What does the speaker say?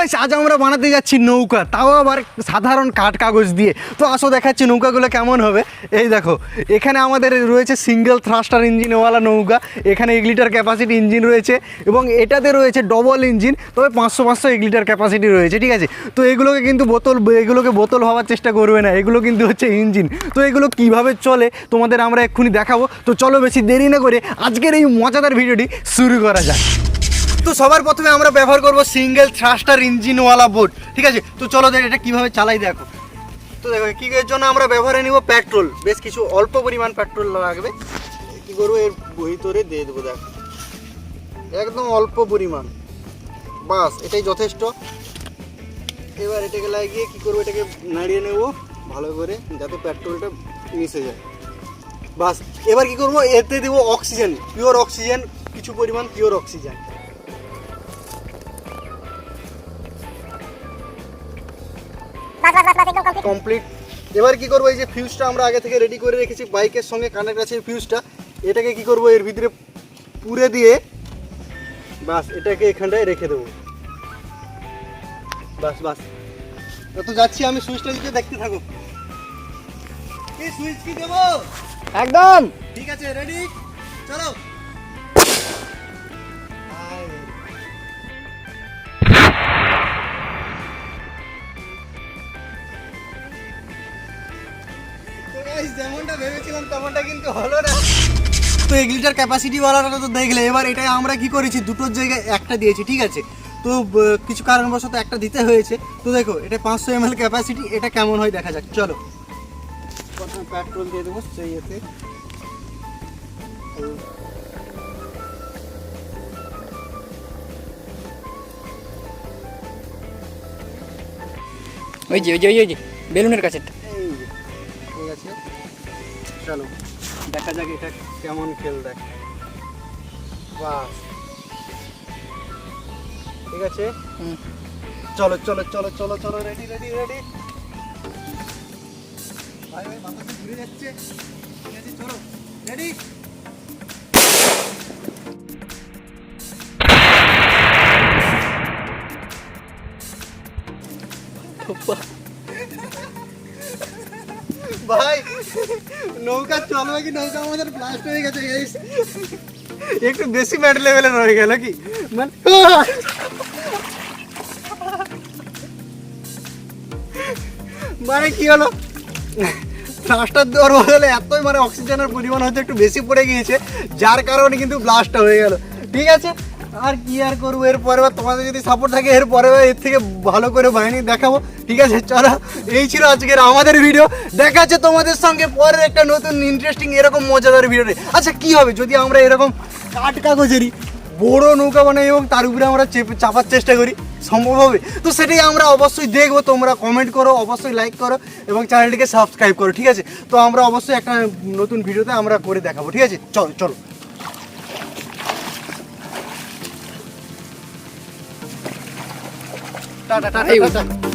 Guys আজ আমরা বানাতে যাচ্ছি নৌকা, তাও আবার সাধারণ কাঠ কাগজ দিয়ে। তো আসো দেখাচ্ছি নৌকাগুলো কেমন হবে। এই দেখো, এখানে আমাদের রয়েছে সিঙ্গেল থ্রাস্টার ইঞ্জিনওয়ালা নৌকা, এখানে এক লিটার ক্যাপাসিটি ইঞ্জিন রয়েছে এবং এটাতে রয়েছে ডবল ইঞ্জিন তবে পাঁচশো পাঁচশো এক লিটার ক্যাপাসিটি রয়েছে, ঠিক আছে? তো এগুলোকে কিন্তু বোতল, এগুলোকে বোতল হওয়ার চেষ্টা করবে না, এগুলো কিন্তু হচ্ছে ইঞ্জিন তো এগুলো কীভাবে চলে, তোমাদের আমরা এক্ষুনি দেখাবো। তো চলো বেশি দেরি না করে আজকের এই মজাদার ভিডিওটি শুরু করা যাক। তো সবার প্রথমে আমরা ব্যবহার করব সিঙ্গেল থ্রাস্টার ইঞ্জিনওয়ালা বোট ঠিক আছে? তো চলো দেখ এটা কীভাবে চালাই দেখো। তো দেখো কি এর জন্য আমরা ব্যবহারে নিব পেট্রোল, বেশ কিছু অল্প পরিমাণ পেট্রোল লাগবে। কি করব, এর ভিতরে দিয়ে দেবো, দেখো। একদম অল্প পরিমাণ। বাস, এটাই যথেষ্ট। এবার এটাকে লাগিয়ে কি করব, এটাকে নাড়িয়ে নেব ভালো করে, যাতে পেট্রোলটা মিশে যায়। বাস, এবার কি করব, এতে দেবো অক্সিজেন পিওর অক্সিজেন, কিছু পরিমাণ পিওর অক্সিজেন। কমপ্লিট এবার কি করব? এই যে ফিউজটা আমরা আগে থেকে রেডি করে রেখেছি বাইকের সঙ্গে কানেক্ট আছে ফিউজটা এটাকে কি করব? এর ভিতরে পুরে দিয়ে বাস এটাকে এখানটায় রেখে দেবো। বাস বাস। তো যাচ্ছি আমি সুইচটা দিতে দেখতে থাকো। কি সুইচ কি দেবো? একদম! ঠিক আছে রেডি চলো। তো এক লিটার ক্যাপাসিটি ওয়ালাটা তো দেখলে এবার এটা আমরা কি করেছি দুটোর জায়গায় একটা দিয়েছি ঠিক আছে? তো কিছু কারণবশত একটা দিতে হয়েছে। তো দেখো এটা পাঁচশো এম ক্যাপাসিটি এটা কেমন হয় দেখা যাক চলো। প্রথমে পেট্রোল দিয়ে দেবো সেই ওই যে ওই যে ওই যে, বেলুনের কাছে এই যে, ঠিক আছে চলো। দেখা যাক এটা কেমন খেল দেখ বাস ঠিক আছে? চলো চলো চলো চলো চলো রেডি রেডি রেডি ভাই ভাই মাথাটা ঘুরে যাচ্ছে। ঠিক আছে চলো রেডি ভাই, নৌকা চলবে কি? নৌকা আমাদের ব্লাস্ট হয়ে গেছে। একটু বেশি ব্যাড লেভেলের হয়ে গেল কি? মানে মানে কি হলো? ব্লাস্টার দেওয়ার বদলে এতই মানে অক্সিজেনের পরিমাণ হয়তো একটু বেশি পড়ে গিয়েছে, যার কারণে কিন্তু ব্লাস্টটা হয়ে গেল। ঠিক আছে? আর কি আর করব? এর পরে তোমাদের যদি সাপোর্ট থাকে এর পরে এর থেকে ভালো করে বাহিনী দেখাবো। ঠিক আছে, চলো। এই ছিল আজকের আমাদের ভিডিও দেখা যাচ্ছে তোমাদের সঙ্গে পরের একটা নতুন ইন্টারেস্টিং এরকম মজাদার ভিডিওতে আচ্ছা কি হবে যদি আমরা এরকম কাঠ কাগজেরই বড় নৌকা বানাই এবং তার উপরে আমরা চেপে, চাপার চেষ্টা করি? সম্ভব হবে? তো সেটাই আমরা অবশ্যই দেখব। তোমরা কমেন্ট করো, অবশ্যই লাইক করো এবং চ্যানেলটিকে সাবস্ক্রাইব করো, ঠিক আছে? তো আমরা অবশ্যই একটা নতুন ভিডিওতে আমরা করে দেখাবো, ঠিক আছে? চলো চলো। Tata tata